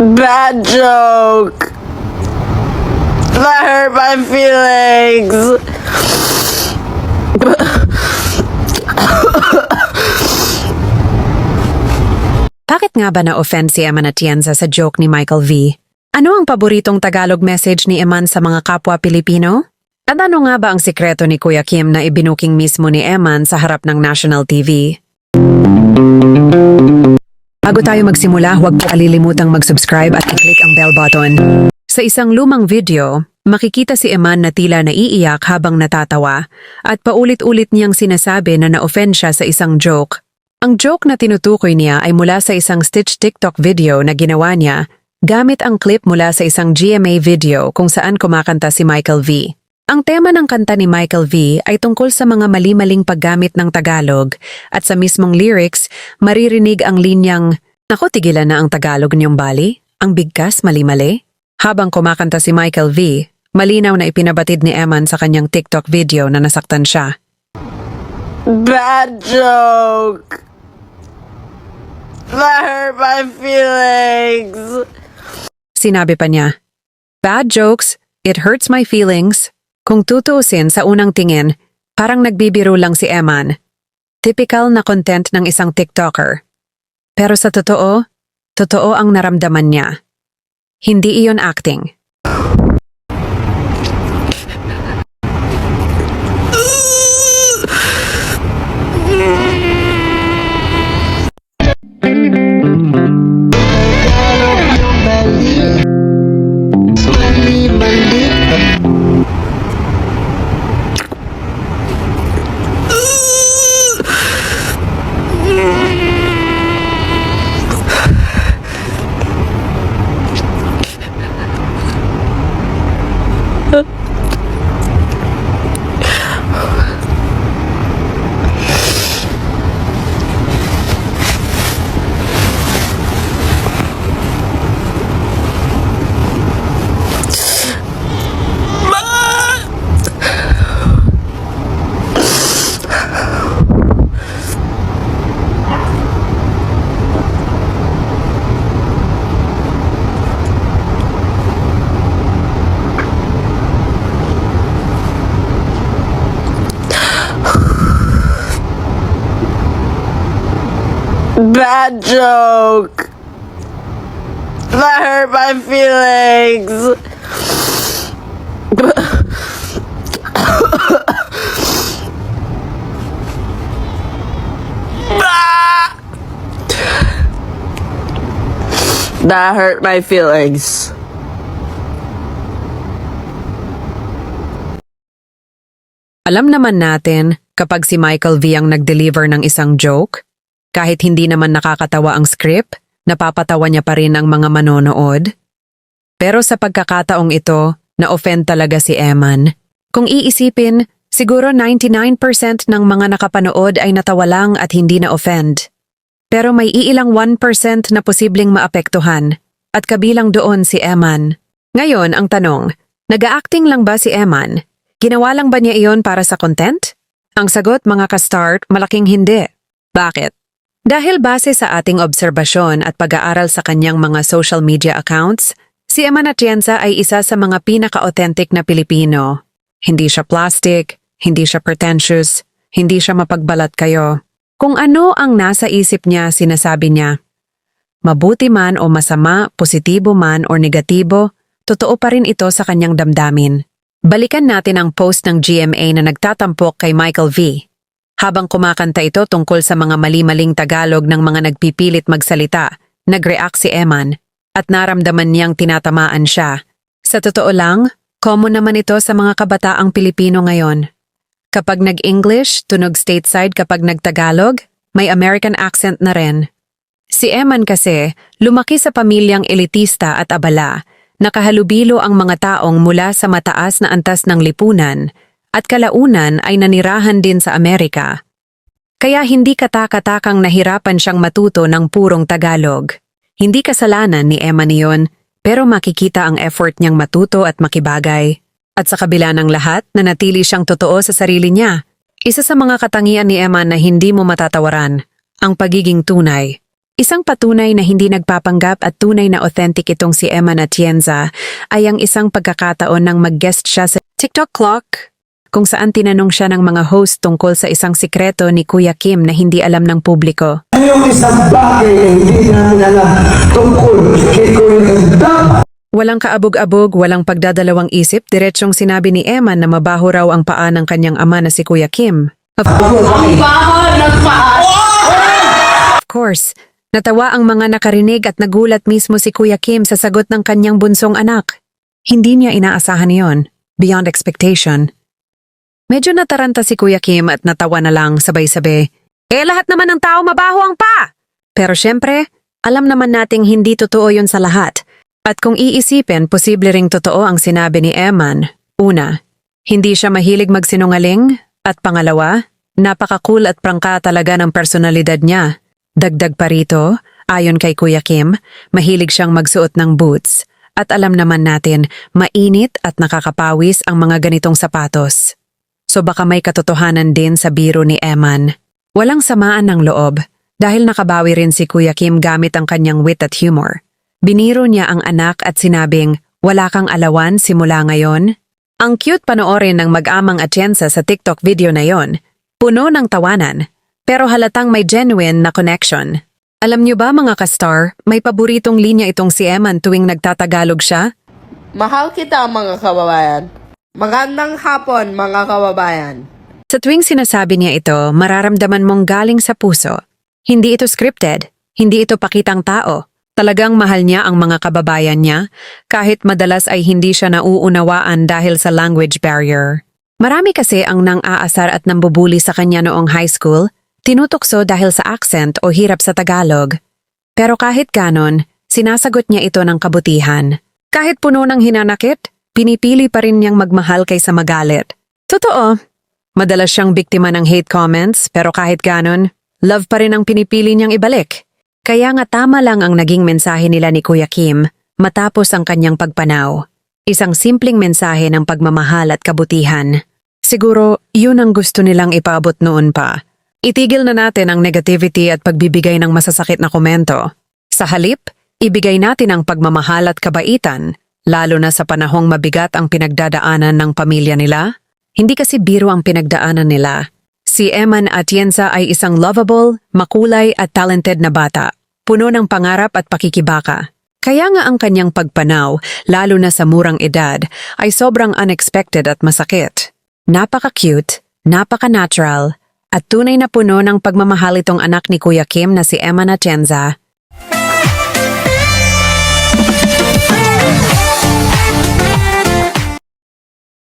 Bad joke. That hurt my feelings. Bakit nga ba na-offend si Eman Atienza sa joke ni Michael V? Ano ang paboritong Tagalog message ni Eman sa mga kapwa Pilipino? At ano nga ba ang sikreto ni Kuya Kim na ibinuking mismo ni Eman sa harap ng national TV? Bago tayo magsimula, huwag po kalilimutang mag-subscribe at i-click ang bell button. Sa isang lumang video, makikita si Eman na tila naiiyak habang natatawa at paulit-ulit niyang sinasabi na na-offend siya sa isang joke. Ang joke na tinutukoy niya ay mula sa isang Stitch TikTok video na ginawa niya gamit ang clip mula sa isang GMA video kung saan kumakanta si Michael V. Ang tema ng kanta ni Michael V ay tungkol sa mga mali-maling paggamit ng Tagalog at sa mismong lyrics, maririnig ang linyang, Nako, tigilan na ang Tagalog niyong bali? Ang bigkas, mali-mali? Habang kumakanta si Michael V, malinaw na ipinabatid ni Eman sa kanyang TikTok video na nasaktan siya. Bad joke. That hurt my feelings. Sinabi pa niya, Bad jokes, it hurts my feelings. Kung tutuusin sa unang tingin, parang nagbibiro lang si Eman. Typical na content ng isang TikToker. Pero sa totoo, totoo ang naramdaman niya. Hindi iyon acting. Bad joke. That hurt my feelings. That hurt my feelings. Alam naman natin kapag si Michael V ang nag-deliver ng isang joke, kahit hindi naman nakakatawa ang script, napapatawa niya pa rin ang mga manonood. Pero sa pagkakataong ito, na-offend talaga si Eman. Kung iisipin, siguro 99% ng mga nakapanood ay natawa lang at hindi na-offend. Pero may iilang 1% na posibleng maapektuhan, at kabilang doon si Eman. Ngayon, ang tanong, nag-acting lang ba si Eman? Ginawa lang ba niya iyon para sa content? Ang sagot mga ka-start, malaking hindi. Bakit? Dahil base sa ating obserbasyon at pag-aaral sa kanyang mga social media accounts, si Eman Atienza ay isa sa mga pinaka-authentic na Pilipino. Hindi siya plastic, hindi siya pretentious, hindi siya mapagbalat kayo. Kung ano ang nasa isip niya, sinasabi niya. Mabuti man o masama, positibo man o negatibo, totoo pa rin ito sa kanyang damdamin. Balikan natin ang post ng GMA na nagtatampok kay Michael V. Habang kumakanta ito tungkol sa mga mali-maling Tagalog ng mga nagpipilit magsalita, nag-react si Eman at naramdaman niyang tinatamaan siya. Sa totoo lang, common naman ito sa mga kabataang Pilipino ngayon. Kapag nag-English, tunog stateside kapag nag-Tagalog, may American accent na rin. Si Eman kasi, lumaki sa pamilyang elitista at abala, nakahalubilo ang mga taong mula sa mataas na antas ng lipunan, at kalaunan ay nanirahan din sa Amerika. Kaya hindi katakatakang nahirapan siyang matuto ng purong Tagalog. Hindi kasalanan ni Emma niyon, pero makikita ang effort niyang matuto at makibagay. At sa kabila ng lahat, nanatili siyang totoo sa sarili niya. Isa sa mga katangian ni Emma na hindi mo matatawaran, ang pagiging tunay. Isang patunay na hindi nagpapanggap at tunay na authentic itong si Emma Natienza ay ang isang pagkakataon nang mag-guest siya sa TikTok Clock kung saan tinanong siya ng mga host tungkol sa isang sikreto ni Kuya Kim na hindi alam ng publiko. Yung isang bagay na hindi namin alam tungkol kay Kuya Kim? Walang kaabog-abog, walang pagdadalawang isip, diretsyong sinabi ni Emma na mabaho raw ang paa ng kanyang ama na si Kuya Kim. Of Of course, natawa ang mga nakarinig at nagulat mismo si Kuya Kim sa sagot ng kanyang bunsong anak. Hindi niya inaasahan yon, beyond expectation. Medyo nataranta si Kuya Kim at natawa na lang sabay-sabi. Eh lahat naman ng tao mabaho ang pa! Pero syempre, alam naman nating hindi totoo yon sa lahat. At kung iisipin, posible ring totoo ang sinabi ni Eman. Una, hindi siya mahilig magsinungaling. At pangalawa, napaka-cool at prangka talaga ng personalidad niya. Dagdag pa rito, ayon kay Kuya Kim, mahilig siyang magsuot ng boots. At alam naman natin, mainit at nakakapawis ang mga ganitong sapatos. So baka may katotohanan din sa biro ni Eman. Walang samaan ng loob dahil nakabawi rin si Kuya Kim gamit ang kanyang wit at humor. Biniro niya ang anak at sinabing, wala kang alawan simula ngayon? Ang cute panoorin ng mag-amang Atienza sa TikTok video na yon. Puno ng tawanan, pero halatang may genuine na connection. Alam niyo ba mga ka-star, may paboritong linya itong si Eman tuwing nagtatagalog siya? Mahal kita mga kababayan. Magandang hapon mga kababayan. Sa tuwing sinasabi niya ito, mararamdaman mong galing sa puso. Hindi ito scripted, hindi ito pakitang tao. Talagang mahal niya ang mga kababayan niya, kahit madalas ay hindi siya nauunawaan dahil sa language barrier. Marami kasi ang nang aasar at nambubuli sa kanya noong high school, tinutukso dahil sa accent o hirap sa Tagalog. Pero kahit ganon, sinasagot niya ito ng kabutihan. Kahit puno ng hinanakit, pinipili pa rin niyang magmahal kaysa magalit. Totoo, madalas siyang biktima ng hate comments pero kahit ganon, love pa rin ang pinipili niyang ibalik. Kaya nga tama lang ang naging mensahe nila ni Kuya Kim matapos ang kanyang pagpanaw. Isang simpleng mensahe ng pagmamahal at kabutihan. Siguro, yun ang gusto nilang ipaabot noon pa. Itigil na natin ang negativity at pagbibigay ng masasakit na komento. Sa halip, ibigay natin ang pagmamahal at kabaitan, lalo na sa panahong mabigat ang pinagdadaanan ng pamilya nila. Hindi kasi biro ang pinagdaanan nila. Si Eman Atienza ay isang lovable, makulay at talented na bata, puno ng pangarap at pakikibaka. Kaya nga ang kanyang pagpanaw, lalo na sa murang edad, ay sobrang unexpected at masakit. Napaka-cute, napaka-natural, at tunay na puno ng pagmamahal itong anak ni Kuya Kim na si Emma Atienza